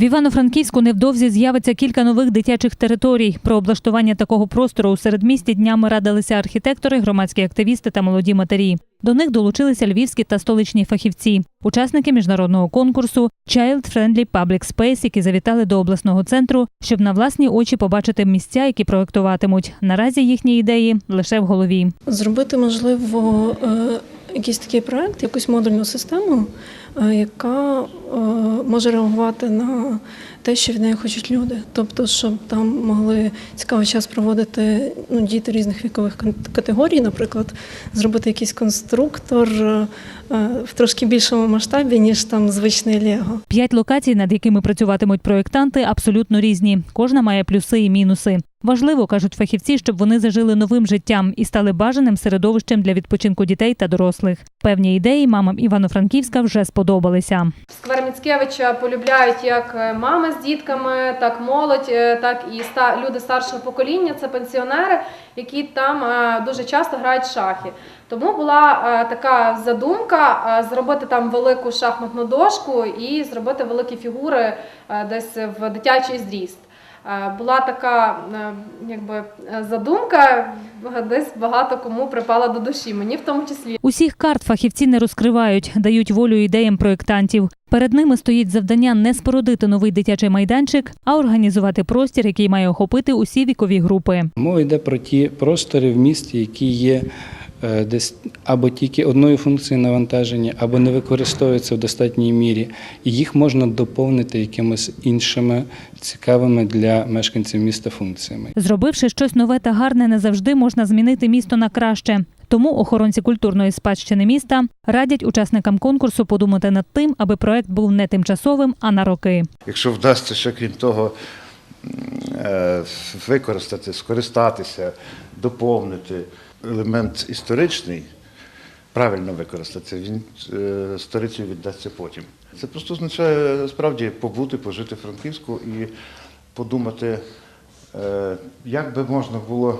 В Івано-Франківську невдовзі з'явиться кілька нових дитячих територій. Про облаштування такого простору у середмісті днями радилися архітектори, громадські активісти та молоді матері. До них долучилися львівські та столичні фахівці, учасники міжнародного конкурсу Child Friendly Public Space, які завітали до обласного центру, щоб на власні очі побачити місця, які проектуватимуть. Наразі їхні ідеї лише в голові. Зробити, можливо, е, якийсь такий проект, якусь модульну систему, яка е, може реагувати на те, що від неї хочуть люди. Тобто, щоб там могли цікавий час проводити ну, діти різних вікових категорій, наприклад, зробити якийсь конструктор е, е, в трошки більшому масштабі, ніж там звичний Лего. П'ять локацій, над якими працюватимуть проєктанти, абсолютно різні. Кожна має плюси і мінуси. Важливо, кажуть фахівці, щоб вони зажили новим життям і стали бажаним середовищем для відпочинку дітей та дорослих. Певні ідеї мамам Івано-Франківська вже сподобалися. Сквер Міцкевича полюбляють як е, мами з дітками, так молодь, е, так і ста- люди старшого покоління. Це пенсіонери, які там е, дуже часто грають в шахи. Тому була така задумка зробити там велику шахматну дошку і зробити великі фігури десь в дитячий зріст. Була така якби задумка, десь багато кому припала до душі, мені в тому числі. Усіх карт фахівці не розкривають, дають волю ідеям проєктантів. Перед ними стоїть завдання не спорудити новий дитячий майданчик, а організувати простір, який має охопити усі вікові групи. Мова йде про ті простори в місті, які є е, десь або тільки одною функцією навантаження, або не використовуються в достатній мірі, і їх можна доповнити якимись іншими цікавими для мешканців міста функціями. Зробивши щось нове та гарне, не завжди можна змінити місто на краще. Тому охоронці культурної спадщини міста радять учасникам конкурсу подумати над тим, аби проект був не тимчасовим, а на роки. Якщо вдасться ще крім того е, використати, скористатися, доповнити елемент історичний, правильно використати, він е, сторицею віддасться потім. Це просто означає справді побути, пожити Франківську і подумати, е, як би можна було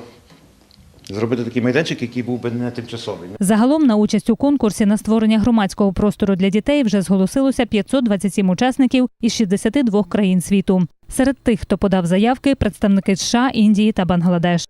зробити такий майданчик, який був би не тимчасовий. Загалом на участь у конкурсі на створення громадського простору для дітей вже зголосилося 527 учасників із 62 країн світу. Серед тих, хто подав заявки, представники США, Індії та Бангладеш.